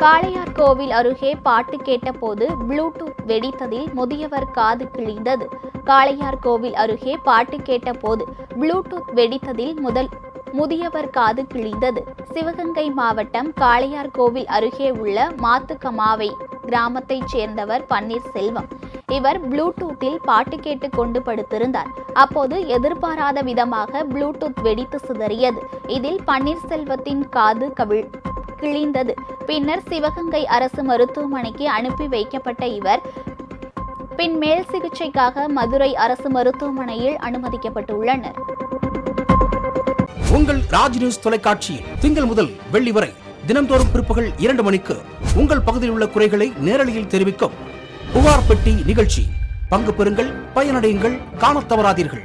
காளையார்கோவில் அருகே பாட்டு கேட்டபோது ப்ளூடூத் வெடித்ததில் முதியவர் காது கிழிந்தது. காளையார்கோவில் அருகே பாட்டு கேட்டபோது ப்ளூடூத் வெடித்ததில் முதல் முதியவர் காது கிழிந்தது. சிவகங்கை மாவட்டம் காளையார்கோவில் அருகே உள்ள மாத்துக்கமாவை கிராமத்தைச் சேர்ந்தவர் பன்னீர்செல்வம். இவர் ப்ளூடூத்தில் பாட்டு கேட்டு கொண்டு படுத்திருந்தார். அப்போது எதிர்பாராத விதமாக ப்ளூடூத் வெடித்து சிதறியது. இதில் பன்னீர்செல்வத்தின் காது கவிழ் கிழிந்தது. பின்னர் சிவகங்கை அரசு மருத்துவமனைக்கு அனுப்பி வைக்கப்பட்ட இவர் பின் மேல் சிகிச்சைக்காக மதுரை அரசு மருத்துவமனையில் அனுமதிக்கப்பட்டுள்ளனர். உங்கள் ராஜ் நியூஸ் தொலைக்காட்சியில் திங்கள் முதல் வெள்ளி வரை தினந்தோறும் பிற்பகல் இரண்டு மணிக்கு உங்கள் பகுதியில் உள்ள குறைகளை நேரலையில் தெரிவிக்கும் புகார் பெட்டி நிகழ்ச்சி. பங்கு பெறுங்கள் பயனடையுங்கள் காண தவறாதீர்கள்.